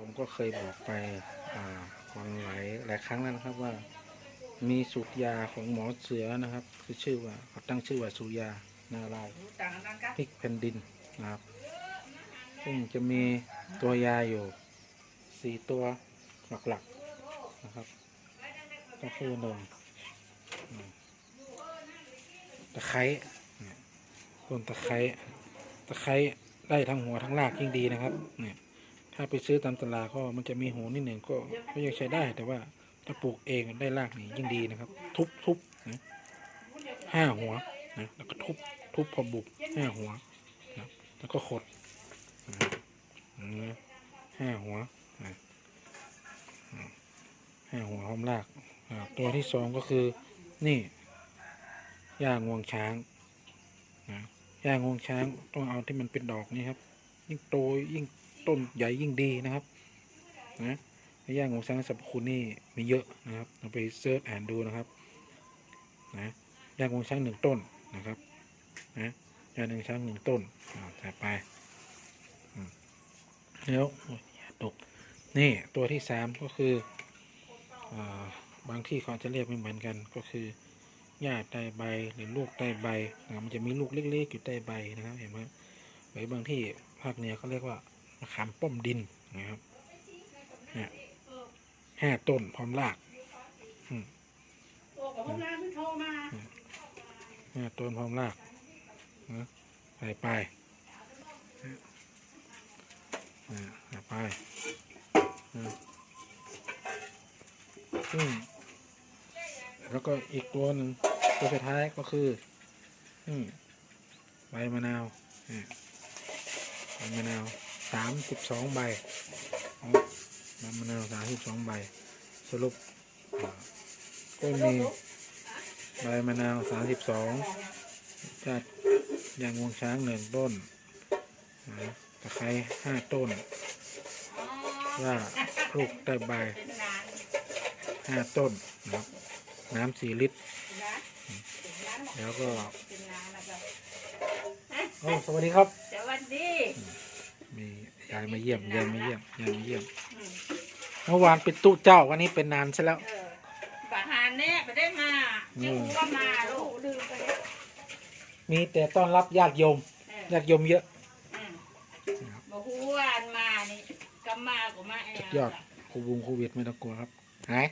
ผมก็เคยบอกไปอ่าก่อนหลายหลายครั้งแล้วนะครับว่า มีสูตรยาของหมอเสือนะครับ คือชื่อว่าเขาตั้งชื่อว่าสูตรยานาลายพริกแผ่นดินนะครับซึ่งจะมีตัวยาอยู่สี่ตัวหลักๆนะครับ ก็คือหนึ่งอืมตะไคร้ต้นตะไคร้ตะไคร้ได้ทั้งหัวทั้งรากยิ่งดีนะครับเนี่ย ถ้าไปซื้อตามตลาดก็มันจะมีหัวนิดหนึ่งก็ก็ยังใช้ได้แต่ว่าถ้าปลูกเองได้รากนี่ยิ่งดีนะครับ ทุบทุบนะห้าหัวนะแล้วก็ทุบทุบพอบุบห้าหัวนะแล้วก็ขดนะห้าหัวนะห้าหัวพร้อมรากตัวที่สองก็คือนี่ย่างวงช้างนะย่างวงช้างต้องเอาที่มันเป็นดอกนี่ครับ ยิ่งโตยิ่ง ต้นใหญ่ยิ่งดีนะครับนะย่างของช้างสรรพคุณนี่มีเยอะนะครับเราไปเซิร์ชอ่านดูนะครับนะย่างของช้างหนึ่งต้นนะครับนะย่างหนึ่งช้างหนึ่งต้นอ่าจัดไปแล้วตกนี่ตัวที่สามก็คืออบางที่เขาจะเรียกไม่เหมือนกันก็คือหญ้าใต้ใบหรือลูกใต้ใบนะครับมันจะมีลูกเล็กๆอยู่ใต้ใบนะครับเห็นไหมหรือบางที่ภาคเหนือเขาเรียกว่า มะขามป้อมดินนะครับเนี่ยห้าต้นพร้อมรากห้าต้นพร้อมรากนะใส่ไปใส่ไปซึ่งแล้วก็อีกตัวหนึ่งตัวสุดท้ายก็คืออืมใบมะนาวใบมะนาว สามสิบสองใบเอาใบมะนาวสามสิบสองใบ สรุปอ่าก็มีใบมะนาวสามสิบสองจัดยางวงช้างหนึ่งต้นนะตะไคร้ห้าต้นว่าลูกใต้ใบเป็นนานห้าต้นนะครับน้ำสี่ลิตรนะเป็นนานแล้วก็เป็นนานนะครับโอ้สวัสดีครับ สวัสดีมี ยายมาเยี่ยมยายมาเยี่ยมยายมาเยี่ยมอืมเมื่อวานเป็นตู้เจ้าวันนี้เป็นนานซะแล้ว เออบาหานเนี่ยไปได้มาอืเจ้ามก็มาลูกลืมไปแล้วมีแต่ต้อนรับญาติโยมเออญาติโยมเยอะ อืมบอกว่าอันมานี่กำมาก็มาแอลยอดโควิดโควิดไม่ต้องกลัวครับหาย